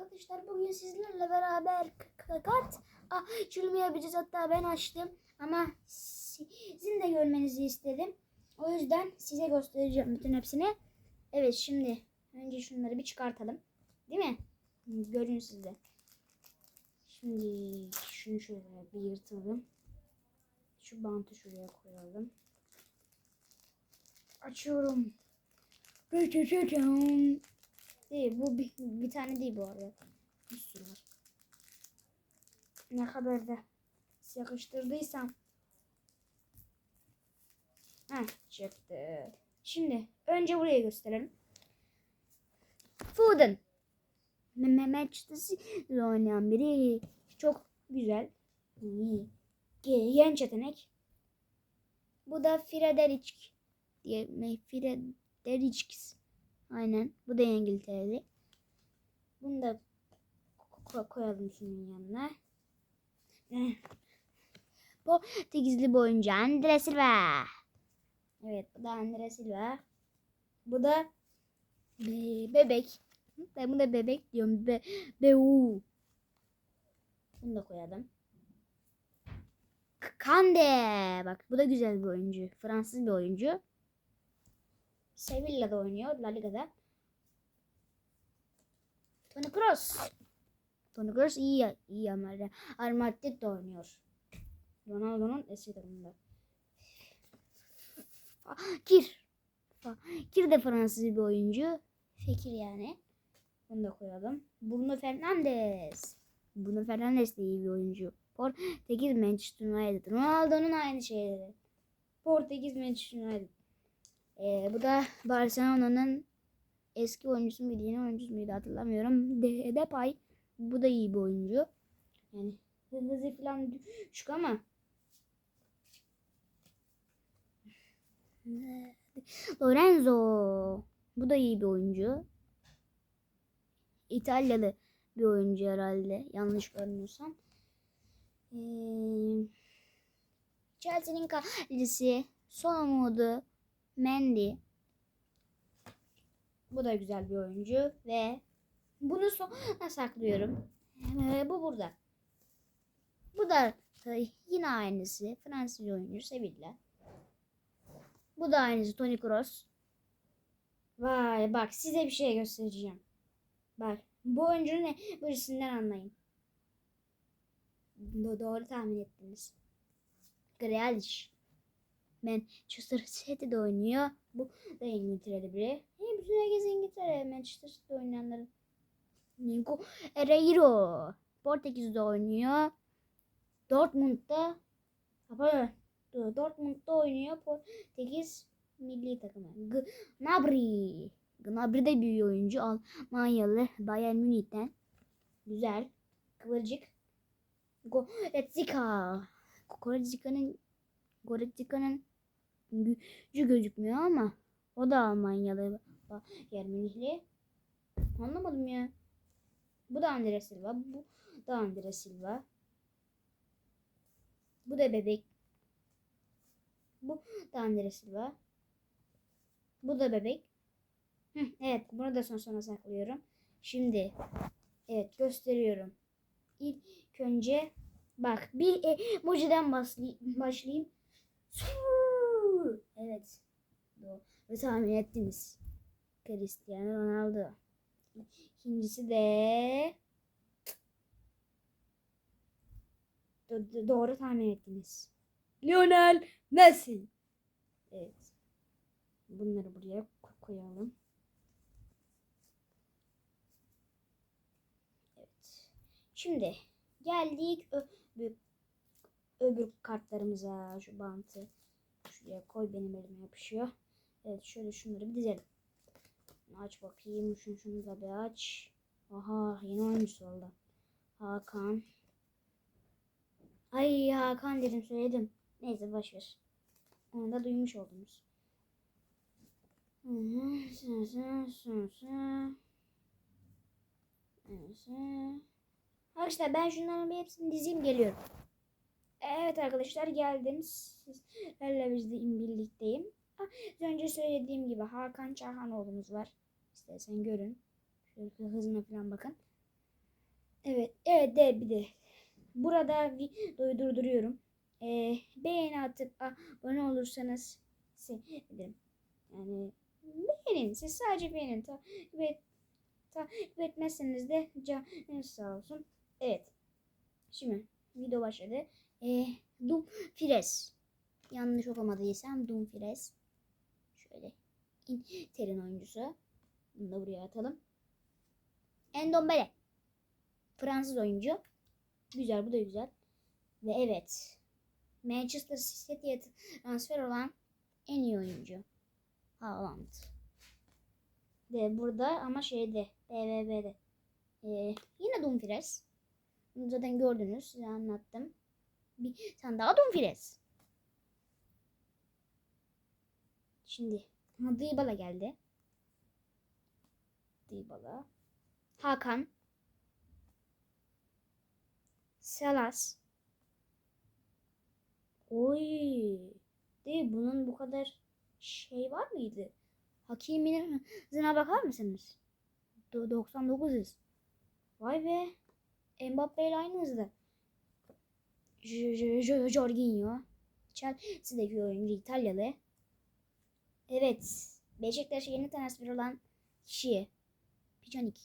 arkadaşlar bugün sizlerle beraber kart açılımı. Hatta ben açtım ama sizin de görmenizi istedim. O yüzden size göstereceğim bütün hepsini. Evet şimdi önce şunları bir çıkartalım. Değil mi? Görün siz de. Şimdi şunu şöyle bir yırtalım. Şu bantı şuraya koyalım. Açıyorum. Değil bu bir, bir tane değil bu arada. Bir sürü var. Ne kadar da yakıştırdıysam. Heh çıktı. Şimdi önce buraya gösterelim. Foden. Manchester'da oynayan biri. Çok güzel. İyi. Ge- Genç yetenek. Bu da Frederic diye Frederics. Aynen. Bu da İngiltereli. Bunu da ko- koyalım şunun yanına. Gizli boyunca Andre Silva. Evet bu da Andre Silva. Bu da be- bebek. Ben bu da bebek diyorum. Be Beu. Bunu da koyalım. Kande. Bak bu da güzel bir oyuncu. Fransız bir oyuncu. Sevilla'da oynuyor. La Liga'da. Toni Kroos. Toni Kroos iyi, iyi ama Real Madrid'de oynuyor. Ronaldo'nun eski takımında. Kir. Kir de Fransız bir oyuncu. Fekir yani. Bunu da koyalım. Bruno Fernandes. Bruno Fernandes de iyi bir oyuncu. Portekiz Manchester United. Ronaldo'nun aynı şeyleri. Portekiz Manchester United. Ee, bu da Barcelona'nın eski oyuncusu muydu, yeni oyuncusu muydu hatırlamıyorum. De Depay. Bu da iyi bir oyuncu. Yani hızı falan düşük ama Lorenzo. Bu da iyi bir oyuncu. İtalyalı bir oyuncu herhalde. Yanlış görmüyorsam. Ee, Chelsea'nin kalecisi son umudu Mendy. Bu da güzel bir oyuncu ve bunu sona saklıyorum. Ee, bu burada. Bu da e, yine aynısı. Fransız oyuncu Sevilla. Bu da aynısı Toni Kroos. Vay bak size bir şey göstereceğim. Bak bu oyuncu ne? Bu isimden anlayın. Do- doğru tahmin ettiniz. Grealish. Manchester City'de oynuyor. Bu da İngiltere'de biri. Bütün herkes İngiltere. Manchester City'de oynayanların. Nico Ereiro. Portekiz'de oynuyor. Dortmund'da Pardon. Dortmund'da oynuyor. Portekiz milli takımı. Gnabry. Gnabry de bir oyuncu. Almanyalı. Bayern Münih'ten. Güzel. Kıvırcık. Goretzka. Goretzka'nın Goretzka'nın gücü gözükmüyor ama o da Almanyalı. Bayern Münihli. Anlamadım ya. Bu da Andre Silva. Bu da Andre Silva. Bu da bebek. Bu da Andre Silva. Bu da bebek. Hı, evet bunu da son sona saklıyorum. Şimdi evet gösteriyorum. İlk önce bak bir emojiden başlayayım. Suu! Evet. Doğru tahmin ettiniz. Cristiano Ronaldo. İkincisi de Do- doğru tahmin ettiniz. Lionel Messi. Evet. Bunları buraya ko- koyalım. Evet. Şimdi geldik öbür, öbür kartlarımıza. Şu bantı şuraya koy benim elime yapışıyor. Evet şöyle şunları bir dizelim. Aç bakayım. Şunu, şunu da bir aç. Aha yeni oyuncusu oldu. Hakan. Ay Hakan dedim söyledim. Neyse boş ver. Onu da duymuş oldunuz. Arkadaşlar ben şunların bir hepsini dizeyim geliyorum. Evet arkadaşlar geldim. Sizlerle birlikteyim. Az önce söylediğim gibi Hakan Çahanoğlu'muz var. İstersen görün. Şöyle hızına falan bakın. Evet, evet de bir de burada videoyu durduruyorum. Ee, beğeni atıp abone olursanız sevinirim. Yani beğenin, siz sadece beğenin. Takip, et, takip etmezseniz de canınız sağ olsun. Evet, şimdi video başladı. Doom Fires. Yanlış okumadıysam Doom Fires. Şöyle Inter'in oyuncusu. Bunu da buraya atalım. Endombele. Fransız oyuncu. Güzel bu da güzel. Ve evet. Manchester City'ye transfer olan en iyi oyuncu. Haaland. De burada ama şeyde BBB'de. Ee, yine Dumfries. Bunu zaten gördünüz. Size anlattım. Bir tane daha Dumfries. Şimdi ha, Dybala geldi. Dybala. Hakan. Selas. Oy. Değil bunun bu kadar şey var mıydı? Hakiminin hızına bakar mısınız? Do- 99 hız. Vay be. Mbappe ile aynı hızda. Jorginho. Chelsea'deki oyuncu İtalyalı. Evet. Beşiktaş'a yeni transfer olan kişi. Pjanic.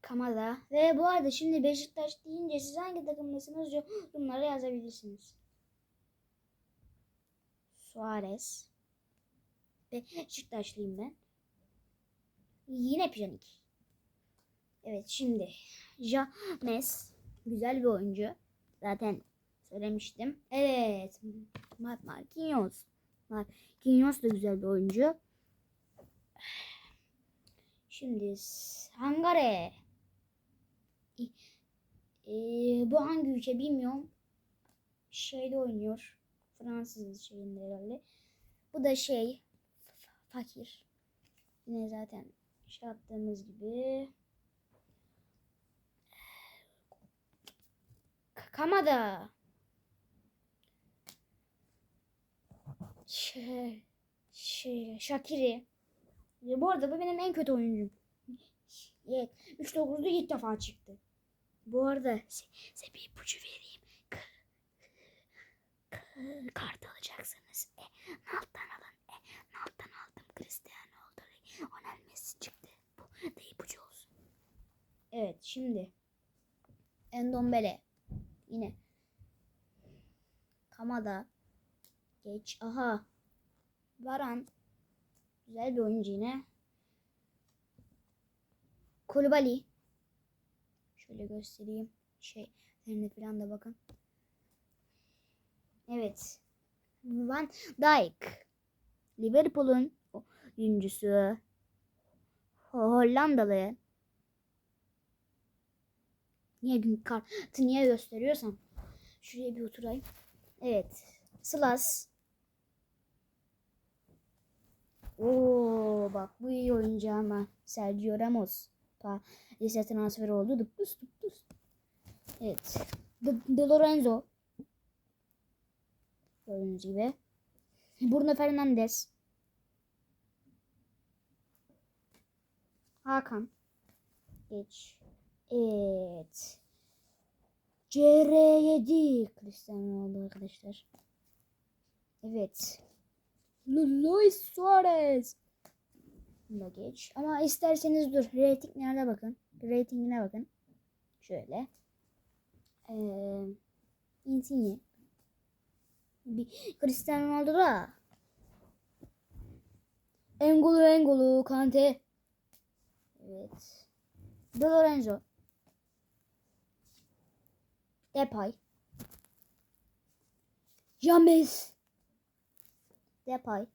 Kamada. Ve bu arada şimdi Beşiktaş deyince siz hangi takımdasınız yorumlara yazabilirsiniz. Suarez. Beşiktaşlıyım ben. Yine Pjanic. Evet şimdi James güzel bir oyuncu. Zaten söylemiştim. Evet. Mar Marquinhos. Marquinhos da güzel bir oyuncu. Şimdi Hangare. Ee, bu hangi ülke bilmiyorum. Şeyde oynuyor. Fransız şeyinde herhalde. Bu da şey fakir. Yine zaten şey yaptığımız gibi. Kamada. Şey, şey, Shakiri. Bu arada bu benim en kötü oyuncum. Evet. 3.9'da ilk defa çıktı. Bu arada size, size bir ipucu vereyim. K kart alacaksınız. E, alttan alın. E, alttan aldım. Cristiano oldu. Onel Messi çıktı. Bu da ipucu olsun. Evet şimdi. Endombele. Yine. Kamada. Geç. Aha. Varan. Güzel bir oyuncu yine. Kulübali. Şöyle göstereyim. Şey, üzerine falan da bakın. Evet. Van Dijk. Liverpool'un oyuncusu. Hollandalı. Niye gün kartı niye gösteriyorsam. Şuraya bir oturayım. Evet. Slas. Oo bak bu iyi oyuncu ama Sergio Ramos. Paris'e transfer oldu. Dıptıs dıptıs. Evet. De, De Lorenzo. Gördüğünüz gibi. Bruno Fernandes. Hakan. Geç. Evet. CR7 Cristiano oldu arkadaşlar. Evet. Luis Suarez. Bunu da geç. Ama isterseniz dur. Ratinglerde bakın. Ratingine bakın. Şöyle. Ee, Insigne. Bir Cristiano Ronaldo da. Engolo Engolo Kante. Evet. De Lorenzo. Depay. James. Depay.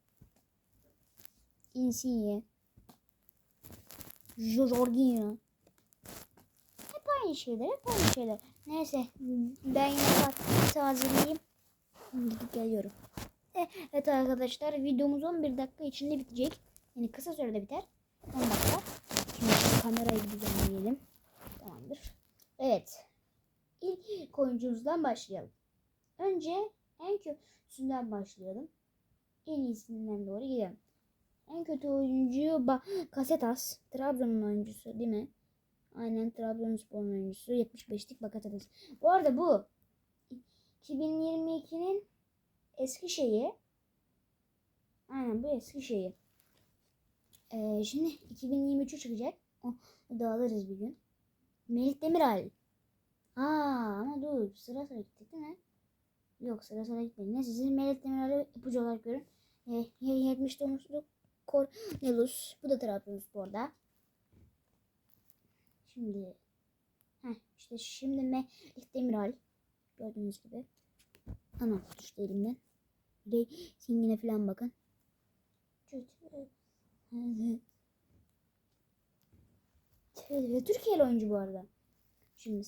Insigne. Jorginho. Hep aynı şeyler, hep aynı şeyler. Neyse, ben yine hazırlayayım. Gidip geliyorum. Evet arkadaşlar, videomuz 11 dakika içinde bitecek. Yani kısa sürede biter. 10 dakika. Şimdi kamerayı düzenleyelim. Tamamdır. Evet. İlk oyuncumuzdan başlayalım. Önce en kötüsünden başlayalım. En iyisinden doğru gidelim. En kötü oyuncu ba- Kasetas. Trabzon'un oyuncusu değil mi? Aynen Trabzonspor'un oyuncusu. 75'lik Bakasetas. Bu arada bu 2022'nin eski şeyi. Aynen bu eski şeyi. Ee, şimdi 2023'ü çıkacak. O da alırız bir gün. Melih Demiral. Aa ama dur sıra sıra gittik değil mi? Yok sıra sıra gitmedi. Neyse siz Melih Demiral'i ipucu olarak görün. E, 79'luk Cornelius. Bu da Trabzonspor'da. Şimdi Heh, işte şimdi Melih Demiral. Gördüğünüz gibi. Ana düştü elimden. Singine falan bakın. Türkiye'li oyuncu bu arada. Şimdi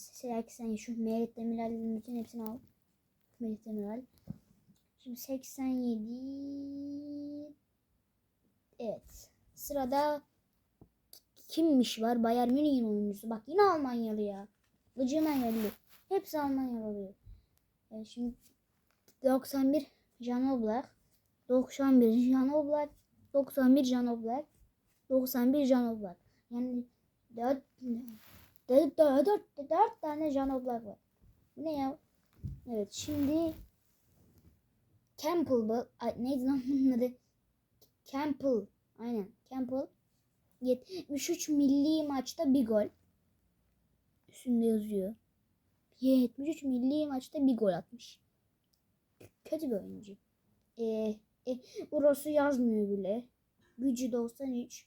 sen şu Melih Demiral'in bütün hepsini al. Melih Demiral. Şimdi 87 Evet. Sırada kimmiş var? Bayern Münih'in oyuncusu. Bak yine Almanyalı ya. Gıcığına geldi. Hepsi Almanyalı oluyor. E şimdi 91 Jan Oblak. 91 Jan Oblak. 91 Jan Oblak. 91 Jan Oblak. Yani 4 4 4 4 tane Oblak var. Ne ya? Evet şimdi Campbell ay, neydi lan bunun adı? Campbell. Aynen. Campbell 73 milli maçta bir gol. Üstünde yazıyor. 73 milli maçta bir gol atmış. Kötü bir oyuncu. Ee, e, Uros'u yazmıyor bile. Gücü 93.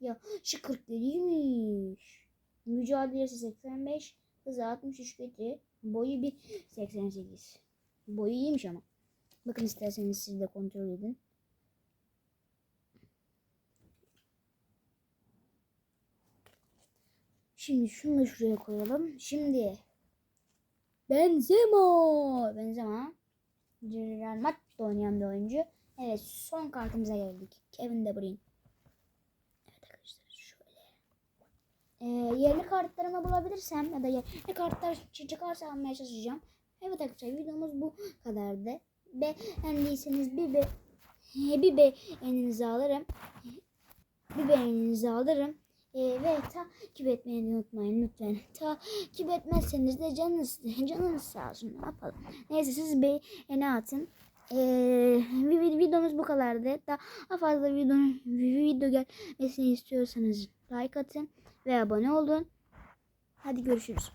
Ya şu 40 değilmiş. Mücadelesi 85. Hızı 63 kötü. Boyu 1.88. Boyu iyiymiş ama. Bakın isterseniz siz de kontrol edin. Şimdi şunu da şuraya koyalım. Şimdi Benzema. Benzema. Real Madrid'de oynayan bir oyuncu. Evet son kartımıza geldik. Kevin De Bruyne. Evet arkadaşlar şöyle. Ee, yerli kartlarımı bulabilirsem ya da yerli kartlar çıkarsa almaya çalışacağım. Evet arkadaşlar videomuz bu kadardı. Beğendiyseniz bir be bir beğeninizi alırım. Bir beğeninizi alırım. Ee, ve takip etmeyi unutmayın lütfen. Takip etmezseniz de canınız, canınız sağ olsun. Ne yapalım. Neyse siz beğeni atın. Ee, videomuz bu kadardı. Daha fazla video, video gelmesini istiyorsanız like atın ve abone olun. Hadi görüşürüz.